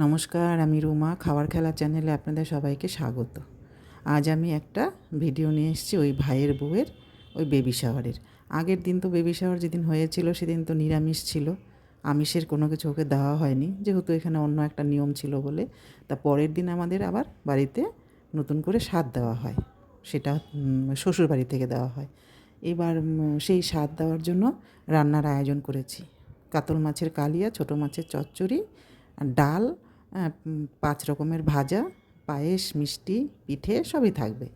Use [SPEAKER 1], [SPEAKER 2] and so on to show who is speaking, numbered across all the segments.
[SPEAKER 1] নমস্কার, আমি রুমা খাবার খেলা চ্যানেলে আপনাদের সবাইকে স্বাগত। আজ আমি একটা ভিডিও নিয়ে এসেছি ওই ভাইয়ের বউয়ের, ওই বেবি শাওয়ারের আগের দিন তো বেবি শাওয়ার যেদিন হয়েছিল, সেদিন তো নিরামিষ ছিল। আমিষের কোনো কিছু ওকে দেওয়া হয়নি, যেহেতু এখানে অন্য একটা নিয়ম ছিল বলে। তা পরের দিন আমাদের আবার বাড়িতে নতুন করে স্বাদ দেওয়া হয়। সেটা শ্বশুর বাড়ি থেকে দেওয়া হয়। এবার সেই স্বাদ দেওয়ার জন্য রান্নার আয়োজন করেছি। কাতল মাছের কালিয়া, ছোটো মাছের চচ্চড়ি ডাল পাঁচ রকমের ভাজা, পায়েস, মিষ্টি, পিঠে সবই থাকবে।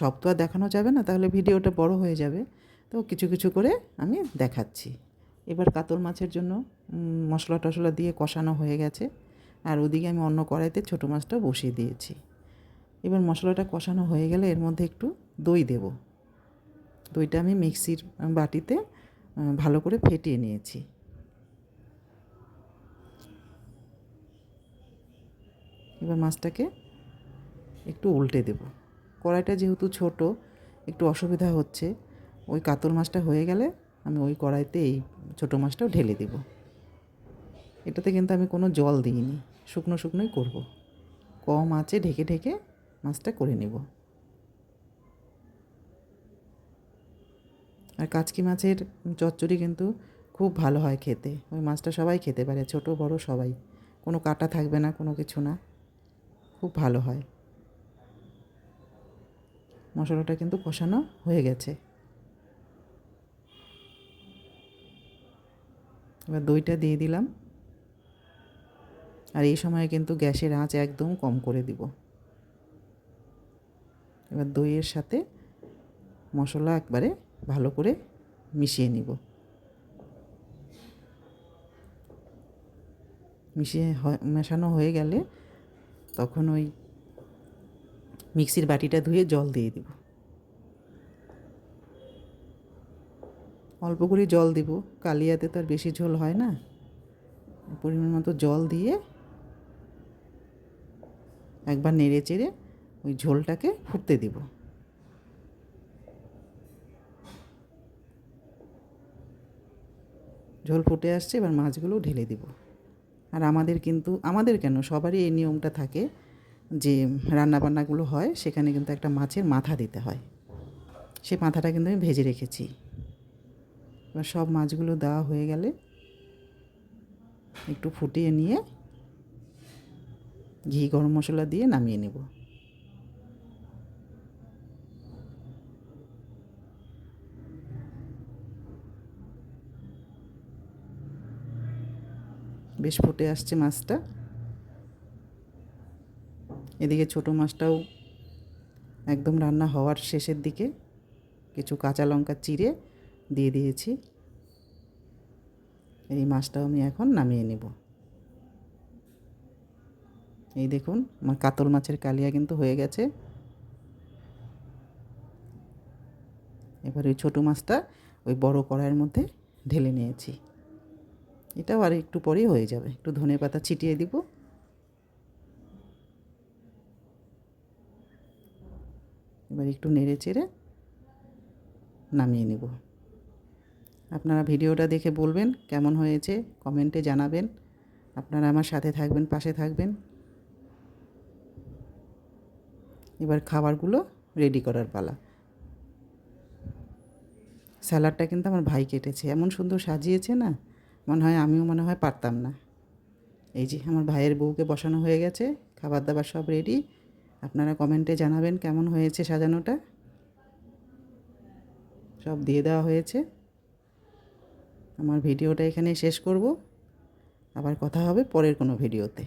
[SPEAKER 1] সব তো আর দেখানো যাবে না, তাহলে ভিডিওটা বড় হয়ে যাবে। তো কিছু কিছু করে আমি দেখাচ্ছি। এবার কাতল মাছের জন্য মশলা টশলা দিয়ে কষানো হয়ে গেছে। আর ওদিকে আমি অন্য কড়াইতে ছোটো মাছটা বসিয়ে দিয়েছি। এবার মশলাটা কষানো হয়ে গেলে এর মধ্যে একটু দই দেব। দইটা আমি মিক্সির বাটিতে ভালো করে ফেটিয়ে নিয়েছি। এবার মাছটাকে একটু উল্টে দেব। কড়াইটা যেহেতু ছোট, একটু অসুবিধা হচ্ছে, ওই কাতল মাছটা হয়ে গেলে আমি ওই কড়াইতে এই ছোটো মাছটাও ঢেলে দেব। এটাতে কিন্তু আমি কোনো জল দিইনি, শুকনো শুকনোই করব। কম আঁচে ঢেকে ঢেকে মাছটা করে নেব। আর কাচকি মাছের চচ্চড়ি কিন্তু খুব ভালো হয় খেতে, ওই মাছটা সবাই খেতে পারে, ছোট বড় সবাই। কোনো কাটা থাকবে না, কোনো কিছু না। খুব ভালো হয়। মশলাটা কিন্তু কষানো হয়ে গেছে। এবার দইটা দিয়ে দিলাম। আর এই সময় কিন্তু গ্যাসের আঁচ একদম কম করে দিব। এবার দইয়ের সাথে মশলা একবারে ভালো করে মিশিয়ে নিব। মিশিয়ে মেশানো হয়ে গেলে তখন ওই মিক্সির বাটিটা ধুয়ে জল দিয়ে দিব। অল্প করে জল দিব, কালিয়াতে তো আর বেশি ঝোল হয় না। পরিমাণ মতো জল দিয়ে একবার নেড়ে চেড়ে ওই ঝোলটাকে ফুটতে দিব। ঝোল ফুটে আসছে, এবার মাছগুলো ঢেলে দিব। আর আমাদের কিন্তু, আমাদের কেন? সবারই এই নিয়মটা থাকে যে রান্নাবান্নাগুলো হয়, সেখানে কিন্তু একটা মাছের মাথা দিতে হয়। সে মাথাটা কিন্তু আমি ভেজে রেখেছি। এবার সব মাছগুলো দেওয়া হয়ে গেলে একটু ফুটিয়ে নিয়ে ঘি, গরম মশলা দিয়ে নামিয়ে নেব। বেশ ফুটে আসছে মাছটা। এদিকে ছোটো মাছটাও একদম রান্না হওয়ার শেষের দিকে কিছু কাঁচা লঙ্কা চিড়ে দিয়ে দিয়েছি। এই মাছটাও আমি এখন নামিয়ে নেব। এই দেখুন, আমার কাতল মাছের কালিয়া কিন্তু হয়ে গেছে। এবার ওই ছোটো মাছটা ওই বড় কড়াইয়ের মধ্যে ঢেলে নিয়েছি। এটাও আর একটু পরেই হয়ে যাবে। একটু ধনে পাতা ছিটিয়ে দিব। এবার একটু নেড়ে চেড়ে নামিয়ে নেব। আপনারা ভিডিওটা দেখে বলবেন কেমন হয়েছে, কমেন্টে জানাবেন। আপনারা আমার সাথে থাকবেন, পাশে থাকবেন। এবার খাবারগুলো রেডি করার পালা। স্যালাডটা কিন্তু আমার ভাই কেটেছে। এমন সুন্দর সাজিয়েছে না? মনে হয় আমিও মনে হয় পারতাম না। এই যে আমার ভাইয়ের বউকে বসানো হয়ে গেছে খাবার দাবার সব রেডি আপনারা কমেন্টে জানাবেন কেমন হয়েছে সাজানোটা। সব দিয়ে দেওয়া হয়েছে। আমার ভিডিওটা এখানে শেষ করব। আবার কথা হবে পরের কোনো ভিডিওতে।